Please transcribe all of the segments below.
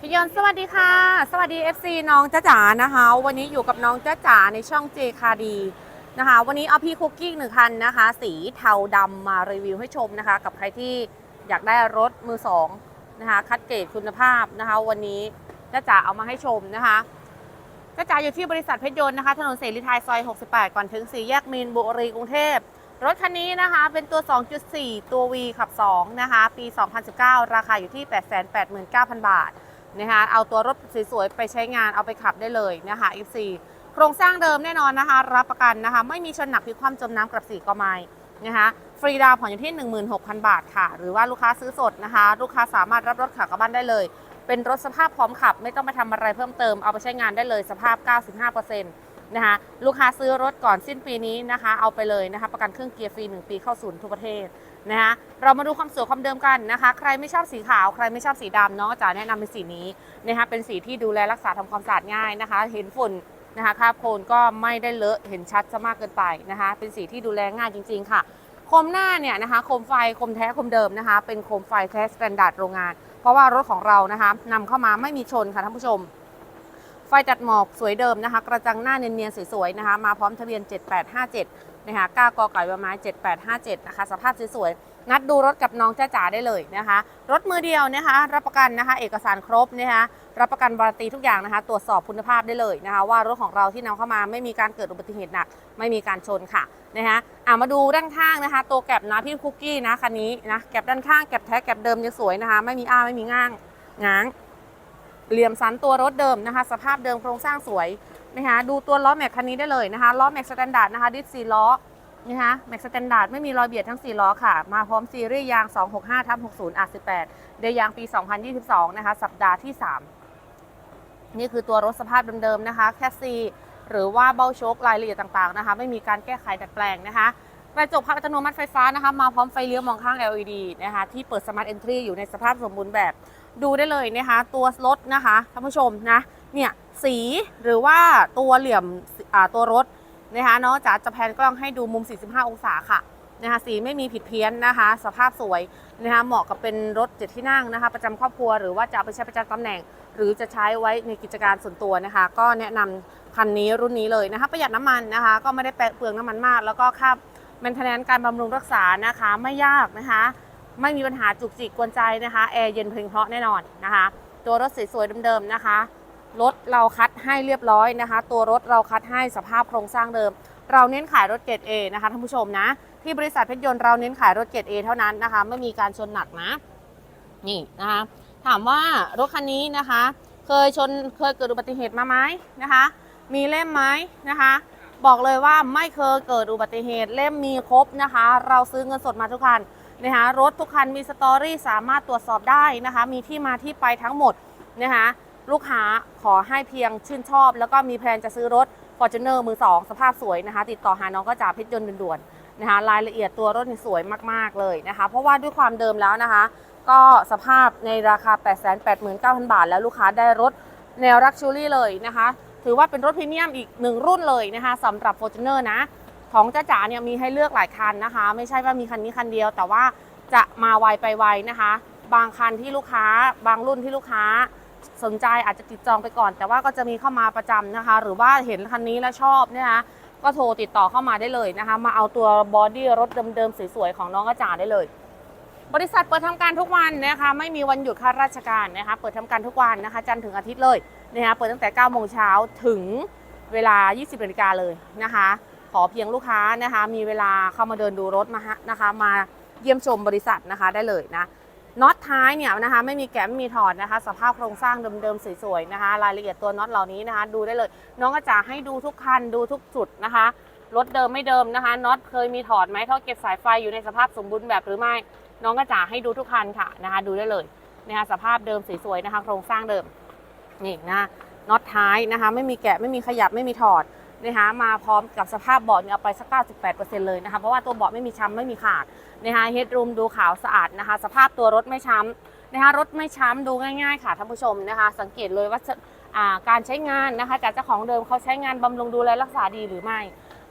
พี่ยนต์สวัสดีค่ะ สวัสดี FC น้องจ้าจ๋านะคะ วันนี้อยู่กับน้องจ้าจ๋าในช่อง j คาดีนะคะ วันนี้เอาพี่คุกกี้หนึ่งคันนะคะ สีเทาดำมารีวิวให้ชมนะคะ กับใครที่อยากได้รถมือสองนะคะคัดเกรดคุณภาพนะคะ วันนี้จ้าจ๋าเอามาให้ชมนะคะจ้าจ๋าอยู่ที่บริษัทเพชรยนต์นะคะถนนเสรีไทยซอย 68 ก่อนถึงสี่แยกมีนบุรีกรุงเทพรถคันนี้นะคะเป็นตัว 2.4 ตัว V ขับ 2 นะคะ ปี 2019 ราคาอยู่ที่ 889,000 บาท นะคะเอาตัวรถสวยๆไปใช้งานเอาไปขับได้เลยนะคะ F4 โครงสร้างเดิมแน่นอนนะคะ รับประกันนะคะ ไม่มีชนหนักพลิกคว่ำจมน้ำกับสีกอไม้นะคะฟรีดาวผ่อนอยู่ที่ 16,000 บาทค่ะ หรือว่าลูกค้าซื้อสดนะคะ ลูกค้าสามารถรับรถขับกลับบ้านได้เลย เป็นรถสภาพพร้อมขับ ไม่ต้องไปทำอะไรเพิ่มเติมเอาไปใช้งานได้เลยสภาพ 95%นะคะลูกค้าซื้อรถก่อนสิ้นปีนี้นะคะ เอาไปเลยนะคะ ประกันเครื่องเกียร์ฟรี 1 ปีเข้าศูนย์ทุกประเทศ นะคะเรามาดูความสวยความเดิมกันนะคะ ใครไม่ชอบสีขาว ใครไม่ชอบสีดำเนาะจะแนะนำเป็นสีนี้นะคะเป็นสีที่ดูแลรักษาทำความสะอาดง่ายนะคะ เห็นฝุ่นนะคะคราบโคลนก็ไม่ได้เลอะเห็นชัดซะมากเกินไปนะคะ เป็นสีที่ดูแลง่ายจริง ๆ ค่ะโคมหน้าเนี่ยนะคะโคมไฟโคมแท้โคมเดิมนะคะ เป็นโคมไฟแท้สแตนดาร์ดโรงงาน เพราะว่ารถของเรานะคะนำเข้ามาไม่มีชนค่ะท่านผู้ชม ไฟตัดหมอกสวยเดิมนะคะ กระจังหน้าเนียนๆสวยๆนะคะ มาพร้อมทะเบียน 7857 นะคะก้ากไก่ประมาณ7857นะคะสภาพสวยๆนัดดูรถกับน้องจ้าจ๋าได้เลยนะคะ รถมือเดียวนะคะ รับประกันนะคะ เอกสารครบนะคะรับประกันวารันตีทุกอย่างนะคะ ตรวจสอบคุณภาพได้เลยนะคะ ว่ารถของเราที่นำเข้ามาไม่มีการเกิดอุบัติเหตุหนัก ไม่มีการชนค่ะนะคะอะมาดูด้านข้างนะคะ ตัวแก็บนะพี่คุกกี้นะคันนี้นะแก็บด้านข้างแก็บแท้แก็บเดิมยังสวยนะคะ ไม่มีอ้าไม่มีง่างง้าง เหลี่ยมสันตัวรถเดิมนะคะ สภาพเดิมโครงสร้างสวย นะคะดูตัวล้อแม็กคันนี้ได้เลยนะคะล้อแม็กสแตนดาร์ดนะคะดิสซีล้อนะคะแม็กสแตนดาร์ดไม่มีรอยเบียดทั้ง 4 ล้อค่ะ มาพร้อมซีรีส์ยาง 265ทับ60 R18 เดยยางปี 2022 นะคะ สัปดาห์ที่ 3 นี่คือตัวรถสภาพเดิมๆนะคะ แคสซีหรือว่าเบ้าโชครายละเอียดต่างๆนะคะ ไม่มีการแก้ไขดัดแปลงนะคะกระจกพับอัตโนมัติไฟฟ้านะคะ มาพร้อมไฟเลี้ยวมองข้าง LED นะคะ ที่เปิดสมาร์ทเอนทรีอยู่ในสภาพสมบูรณ์แบบดูได้เลยนะคะ ตัวรถนะคะท่านผู้ชมนะ เนี่ยสีหรือว่าตัวเหลี่ยมตัวรถนะคะเนาะจ๋าจะแพนกล้องให้ดูมุม 45 องศาค่ะนะคะสีไม่มีผิดเพี้ยนนะคะ สภาพสวยนะคะเหมาะกับเป็นรถเจ็ดที่นั่งนะคะ ประจำครอบครัวหรือว่าจะเอาไปใช้ประจำตำแหน่ง หรือจะใช้ไว้ในกิจการส่วนตัวนะคะ ก็แนะนำคันนี้รุ่นนี้เลยนะคะ ประหยัดน้ำมันนะคะ ก็ไม่ได้แปะเปลืองน้ำมันมาก แล้วก็ค่าแมนเทนแนนการบำรุงรักษานะคะไม่ยากนะคะ ไม่มีปัญหาจุกจิกกวนใจนะคะแอร์เย็นเพลงเพราะแน่นอนนะคะ ตัวรถสวยๆเดิมๆนะคะ รถเราคัดให้เรียบร้อยนะคะ ตัวรถเราคัดให้สภาพโครงสร้างเดิม เราเน้นขายรถเกรด A นะคะท่านผู้ชมนะ ที่บริษัทเพชรยนต์เราเน้นขายรถเกรด A เท่านั้นนะคะ ไม่มีการชนหนักนะ นี่นะคะ ถามว่ารถคันนี้นะคะ เคยชนเคยเกิดอุบัติเหตุมาไหมนะคะ มีเล่มไหมนะคะ บอกเลยว่าไม่เคยเกิดอุบัติเหตุเล่มมีครบนะคะ เราซื้อเงินสดมาทุกคันนะคะรถทุกคันมีสตอรี่สามารถตรวจสอบได้นะคะ มีที่มาที่ไปทั้งหมดนะคะ ลูกค้าขอให้เพียงชื่นชอบ แล้วก็มีแพลนจะซื้อรถ f o r t u n e r มือ 2 สภาพสวยนะคะ ติดต่อหาน้องก็จ่าเพชรยนต์ด่วนๆนะคะรายละเอียดตัวรถนี่สวยมากๆเลยนะคะ เพราะว่าด้วยความเดิมแล้วนะคะ ก็สภาพในราคา 889,000 บาท แล้วลูกค้าได้รถแนวรักชูรี่เลยนะคะ ถือว่าเป็นรถพรีเมียมอีกหนึ่งรุ่นเลยนะคะสำหรับ f o r t u n e r นะของจ้าจ๋าเนี่ยมีให้เลือกหลายคันนะคะ ไม่ใช่ว่ามีคันนี้คันเดียว แต่ว่าจะมาไวไปไวนะคะ บางคันที่ลูกค้า บางรุ่นที่ลูกค้า สนใจอาจจะติดจองไปก่อน แต่ว่าก็จะมีเข้ามาประจำนะคะ หรือว่าเห็นคันนี้แล้วชอบเนยนะคะก็โทรติดต่อเข้ามาได้เลยนะคะ มาเอาตัวบอดี้รถเดิมๆสวยๆของน้องกระจ่าได้เลย บริษัทเปิดทำการทุกวันนะคะ ไม่มีวันหยุดข้าราชการนะคะ เปิดทำการทุกวันนะคะ จันทร์ถึงอาทิตย์เลยนะคะเปิดตั้งแต่9โมงเช้าถึงเวลา 20นาฬิกาเลยนะคะ ขอเพียงลูกค้านะคะ มีเวลาเข้ามาเดินดูรถมานะคะ มาเยี่ยมชมบริษัทนะคะได้เลยนะ น็อตท้ายเนี่ยนะคะไม่มีแกะไม่มีถอดนะคะ สภาพโครงสร้างเดิมๆสวยๆนะคะ รายละเอียดตัวน็อตเหล่านี้นะคะ ดูได้เลย น้องกระจาให้ดูทุกคันดูทุกจุดนะคะรถเดิมไม่เดิมนะคะน็อตเคยมีถอดไหมท่อเก็บสายไฟอยู่ในสภาพสมบูรณ์แบบหรือไม่ น้องกระจาให้ดูทุกคันค่ะนะคะ ดูได้เลยนะคะสภาพเดิมสวยๆนะคะ โครงสร้างเดิมนี่นะน็อตท้ายนะคะ ไม่มีแกะไม่มีขยับไม่มีถอด นะคะมาพร้อมกับสภาพเบาะเนี่ยเอาไปสัก 98%เลยนะคะเพราะว่าตัวเบาะไม่มีช้ำไม่มีขาดนะคะเฮดรูมดูขาวสะอาดนะคะ สภาพตัวรถไม่ช้ำนะคะรถไม่ช้ำดูง่ายๆค่ะท่านผู้ชมนะคะ สังเกตเลยว่าาการใช้งานนะคะจากเจ้าของเดิมเขาใช้งานบำรุงดูแลรักษาดีหรือไม่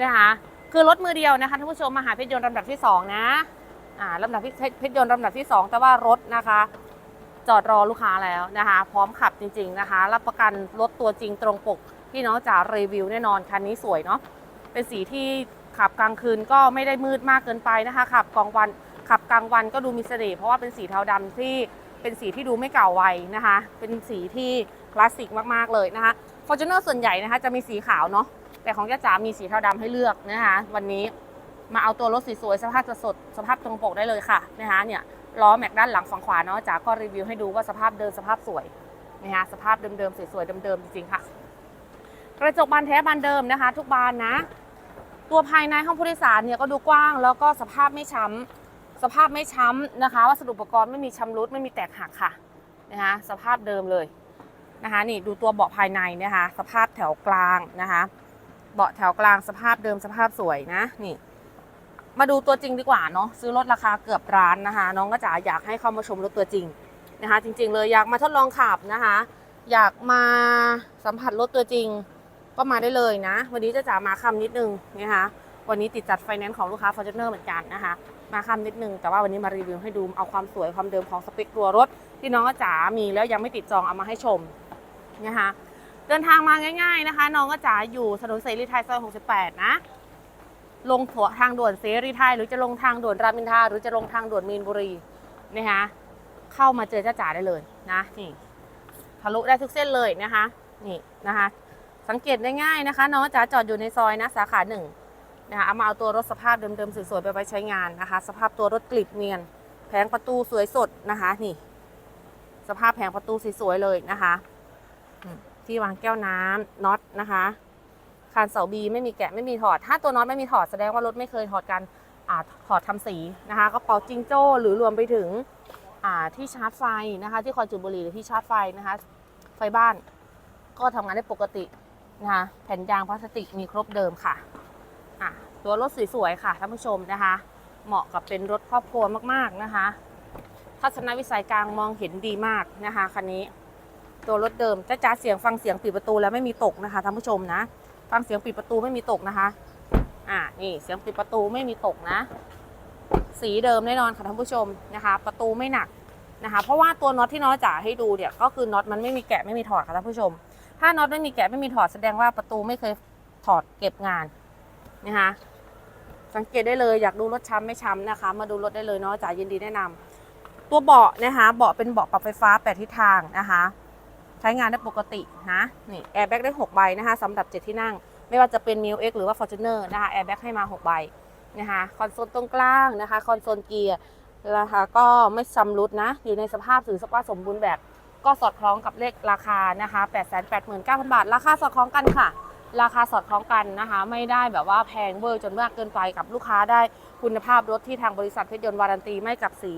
นะคะคือรถมือเดียวนะคะท่านผู้ชมมาหาเพชรยนต์ลำดับที่สองนะอ่าลำดับเพชรยนต์ลำดับที่ 2 แต่ว่ารถนะคะ จอดรอลูกค้าแล้วนะคะ พร้อมขับจริง ๆนะคะ รับประกันรถตัวจริงตรงปก ที่น้องจ๋ารีวิวแน่นอนคันนี้สวยเนาะเป็นสีที่ขับกลางคืนก็ไม่ได้มืดมากเกินไปนะคะขับกลางวันขับกลางวันก็ดูมีเสน่ห์เพราะว่าเป็นสีเทาดำที่เป็นสีที่ดูไม่เก่าวัยนะคะ เป็นสีที่คลาสสิกมากๆเลยนะคะฟอร์จูเนอร์ส่วนใหญ่นะคะจะมีสีขาวเนาะแต่ของจ้าจ๋ามีสีเทาดำให้เลือกนะคะวันนี้มาเอาตัวรถสวยๆสภาพสดสภาพตรงปกได้เลยค่ะนะคะเนี่ยล้อแม็กด้านหลังฝั่งขวาเนาะจ๋าก็รีวิวให้ดูว่าสภาพเดิมสภาพสวยนะคะสภาพเดิมๆสวยๆเดิมๆจริงๆค่ะ กระจกบานแท้บานเดิมนะคะ ทุกบานนะ ตัวภายในห้องผู้โดยสารเนี่ยก็ดูกว้าง แล้วก็สภาพไม่ช้ำสภาพไม่ช้ำนะคะ วัสดุอุปกรณ์ไม่มีชำรุดไม่มีแตกหักค่ะนะคะสภาพเดิมเลยนะคะนี่ดูตัวเบาะภายในนะคะ สภาพแถวกลางนะคะเบาะแถวกลางสภาพเดิมสภาพสวยนะนี่ มาดูตัวจริงดีกว่าเนาะซื้อรถราคาเกือบร้านนะคะ น้องก็จะอยากให้เข้ามาชมรถตัวจริงนะคะ จริง ๆ เลยอยากมาทดลองขับนะคะ อยากมาสัมผัสรถตัวจริง ก็มาได้เลยนะ วันนี้จะจ๋ามาคำนิดนึงนะคะวันนี้ติดจัดไฟแนนซ์ของลูกค้า Fortuner เหมือนกันนะคะมาคำนิดนึง แต่ว่าวันนี้มารีวิวให้ดูเอาความสวยความเดิมของสเปคตัวรถ ที่น้องจ๋ามีแล้วยังไม่ติดจองเอามาให้ชมนะคะเดินทางมาง่าย ๆนะคะ น้องก็จ๋าอยู่ถนนเสรีไทยซอย 68 นะ ลงถัวทางด่วนเสรีไทยหรือจะลงทางด่วนรามอินทราหรือจะลงทางด่วนมีนบุรีนะคะเข้ามาเจอจ้าจ๋าได้เลยนะนี่ทะลุได้ทุกเส้นเลยนะคะ นี่นะคะ สังเกตได้ง่ายนะคะน้องจ๋าจอดอยู่ในซอยนะสาขาหนึ่งนะคะเอามาเอาตัวรถสภาพเดิมๆสวยๆไปไว้ใช้งานนะคะ สภาพตัวรถกลิบเนียน แผงประตูสวยสดนะคะนี่ สภาพแผงประตูสวยๆเลยนะคะที่วางแก้วน้ำน็อตนะคะคานเสาบีไม่มีแกะไม่มีถอด ถ้าตัวน็อตไม่มีถอดแสดงว่ารถไม่เคยถอดกันอาถอดทำสีนะคะกระเป๋าจิงโจ้หรือรวมไปถึงอ่าที่ชาร์จไฟนะคะ ที่คอนจุดบุหรี่หรือที่ชาร์จไฟนะคะ ไฟบ้านก็ทำงานได้ปกติ นะคะแผ่นยางพลาสติกมีครบเดิมค่ะอะ ตัวรถสวยๆค่ะท่านผู้ชมนะคะ เหมาะกับเป็นรถครอบครัวมากๆนะคะทัศนวิสัยกลางมองเห็นดีมากนะคะคันนี้ ตัวรถเดิมจ้าจ้าเสียงฟังเสียงปิดประตูแล้วไม่มีตกนะคะท่านผู้ชมนะ ฟังเสียงปิดประตูไม่มีตกนะคะอ่านี่เสียงปิดประตูไม่มีตกนะ สีเดิมแน่นอนค่ะท่านผู้ชมนะคะ ประตูไม่หนักนะคะ เพราะว่าตัวน็อตที่น้องจ๋าให้ดูเนี่ยก็คือน็อตมันไม่มีแกะไม่มีถอดค่ะท่านผู้ชม ถ้าน็อตไม่มีแกะไม่มีถอดแสดงว่าประตูไม่เคยถอดเก็บงานนะคะสังเกตได้เลยอยากดูรถช้ำไม่ช้ำนะคะ มาดูรถได้เลยเนาะจ๋ายินดีแนะนำตัวเบาะนะคะเบาะเป็นเบาะปรับไฟฟ้าแปดทิศทางนะคะ ใช้งานได้ปกตินะนี่แอร์แบ็กได้6ใบนะคะสำหรับ 7 ที่นั่ง ไม่ว่าจะเป็น m ิ x หรือว่า Fortuner นะคะแอร์แบ็กให้มา6ใบนะคะคอนโซลตรงกลางนะคะคอนโซลเกียร์นะคะก็ไม่ชำรุดนะ อยู่ในสภาพถือสภาพสมบูรณ์แบบ ก็สอดคล้องกับเลขราคานะคะ 889,000 บาท ราคาสอดคล้องกันค่ะ ราคาสอดคล้องกันนะคะ ไม่ได้แบบว่าแพงเวอร์จนมากเกินไปกับลูกค้าได้คุณภาพรถที่ทางบริษัทเพชรยนต์วารันตีไม่กับสี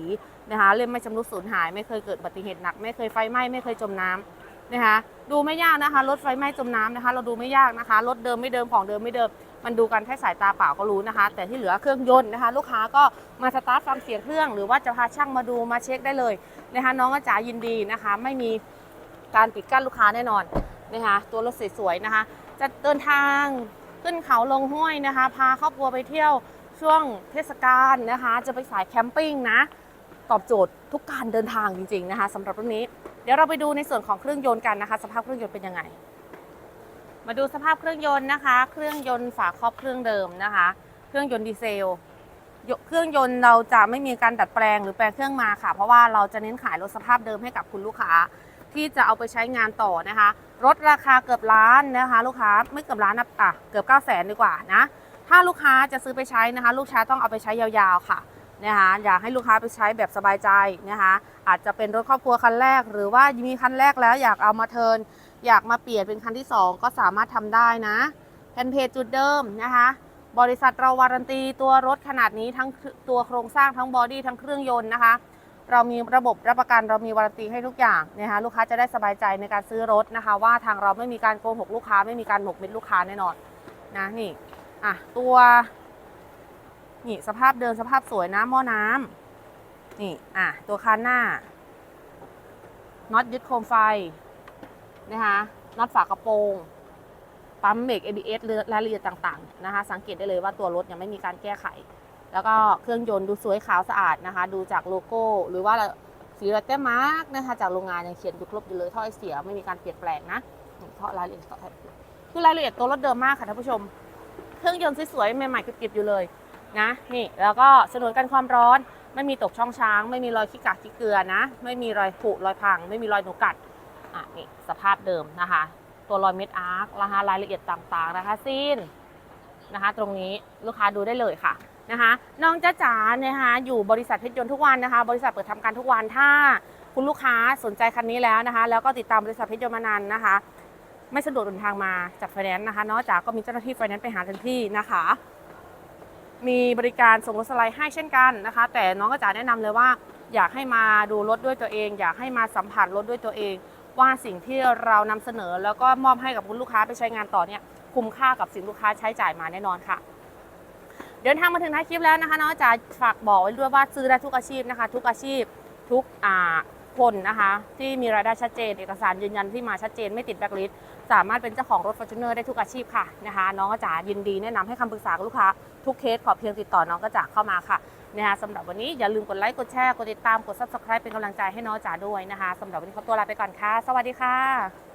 นะคะเล่มไม่ชำรุดสูญหาย ไม่เคยเกิดอุบัติเหตุหนัก ไม่เคยไฟไหม้ไม่เคยจมน้ำนะคะดูไม่ยากนะคะรถไฟไหม้จมน้ำนะคะ เราดูไม่ยากนะคะรถเดิมไม่เดิมของเดิมไม่เดิม มันดูกันแค่สายตาเปล่าก็รู้นะคะ แต่ที่เหลือเครื่องยนต์นะคะ ลูกค้าก็มาสตาร์ทฟังเสียงเครื่อง หรือว่าจะพาช่างมาดูมาเช็คได้เลยนะคะ น้องก็จ๋ายินดีนะคะ ไม่มีการปิดกั้นลูกค้าแน่นอนนะคะ ตัวรถสวยๆนะคะ จะเดินทางขึ้นเขาลงห้วยนะคะ พาครอบครัวไปเที่ยวช่วงเทศกาลนะคะ จะไปสายแคมปิ้งนะตอบโจทย์ทุกการเดินทางจริงๆนะคะสำหรับรุ่นนี้ เดี๋ยวเราไปดูในส่วนของเครื่องยนต์กันนะคะ สภาพเครื่องยนต์เป็นยังไง มาดูสภาพเครื่องยนต์นะคะ เครื่องยนต์ฝาครอบเครื่องเดิมนะคะ เครื่องยนต์ดีเซล เครื่องยนต์เราจะไม่มีการดัดแปลงหรือแปลงเครื่องมาค่ะ เพราะว่าเราจะเน้นขายรถสภาพเดิมให้กับคุณลูกค้า ที่จะเอาไปใช้งานต่อนะคะ รถราคาเกือบล้านนะคะ ลูกค้าไม่เกือบล้านนะอะเกือบ9 0 0 0 0นดีกว่านะ ถ้าลูกค้าจะซื้อไปใช้นะคะ ลูกค้าต้องเอาไปใช้ยาวๆค่ะนะคะอยากให้ลูกค้าไปใช้แบบสบายใจนะคะ อาจจะเป็นรถครอบครัวคันแรก หรือว่ามีคันแรกแล้วอยากเอามาเทิร์น อยากมาเปลี่ยนเป็นคันที่ 2 ก็สามารถทำได้นะแผ่นเพจจุดเดิมนะคะ บริษัทเราวารันตีตัวรถขนาดนี้ทั้งตัวโครงสร้างทั้งบอดี้ทั้งเครื่องยนต์นะคะ เรามีระบบรับประกันเรามีวารันตีให้ทุกอย่างนะคะลูกค้าจะได้สบายใจในการซื้อรถนะคะ ว่าทางเราไม่มีการโกหกลูกค้าไม่มีการหมกเม็ดลูกค้าแน่นอนนะนี่อะตัวนี่สภาพเดินสภาพสวยนะหม้อน้ำนี่อะตัวคันหน้าน็อตยึดโคมไฟ นะคะน็อตฝากระโปรงปั๊มเบรก ABS รายละเอียดต่างๆนะคะ สังเกตได้เลยว่าตัวรถยังไม่มีการแก้ไข แล้วก็เครื่องยนต์ดูสวยขาวสะอาดนะคะ ดูจากโลโก้ หรือว่าสีรอยแต้มมาร์กนะคะจากโรงงานยังเขียนอยู่ครบอยู่เลยท่อไอเสียไม่มีการเปลี่ยนแปลงนะนี่ท่อรายละเอียดต่อคือรายละเอียดตัวรถเดิมมากค่ะท่านผู้ชม เครื่องยนต์สวยๆใหม่ๆกริบๆอยู่เลยนะนี่แล้วก็สนวนกันความร้อน ไม่มีตกช่องช้าง ไม่มีรอยขี้กากขี้เกลือนะ ไม่มีรอยผุรอยพัง ไม่มีรอยหนูกัด อะนี่สภาพเดิมนะคะ ตัวรอยเม็ดอาร์คนะคะรายละเอียดต่างๆนะคะซีนนะคะ ตรงนี้ลูกค้าดูได้เลยค่ะนะคะน้องจ้าจ๋าเนี่ยนะคะอยู่บริษัทเพชรยนต์ทุกวันนะคะ บริษัทเปิดทำการทุกวันถ้าคุณลูกค้าสนใจคันนี้แล้วนะคะ แล้วก็ติดตามบริษัทเพชรยนต์มานานนะคะ ไม่สะดวกเดินทางมาจากไฟแนนซ์นะคะนอกจากก็มีเจ้าหน้าที่ไฟแนนซ์ไปหาทันที่นะคะ มีบริการส่งรถสไลด์ให้เช่นกันนะคะ แต่น้องก็จะแนะนำเลยว่า อยากให้มาดูรถด้วยตัวเอง อยากให้มาสัมผัสรถด้วยตัวเอง ว่าสิ่งที่เรานำเสนอ แล้วก็มอบให้กับคุณลูกค้าไปใช้งานต่อเนี่ยคุ้มค่ากับสิ่งลูกค้าใช้จ่ายมาแน่นอนค่ะ เดินทางมาถึงท้ายคลิปแล้วนะคะน้องจะฝากบอกไว้ด้วยว่าซื้อได้ทุกอาชีพนะคะ ทุกอาชีพทุกอ่าคนนะคะที่มีรายได้ชัดเจน เอกสารยืนยันที่มาชัดเจนไม่ติดแบล็คลิสต์สามารถเป็นเจ้าของรถ f o r t u n e r ได้ทุกอาชีพค่ะนะคะ น้องก็จะยินดีแนะนำให้คำปรึกษาลูกค้าทุกเคสขอเพียงติดต่อน้องก็จะเข้ามาค่ะ นะคะสำหรับวันนี้อย่าลืมกดไลค์กดแชร์กดติดตามกด subscribe เป็นกำลังใจให้น้องจ๋าด้วยนะคะสำหรับวันนี้ขอตัวลาไปก่อนค่ะ สวัสดีค่ะ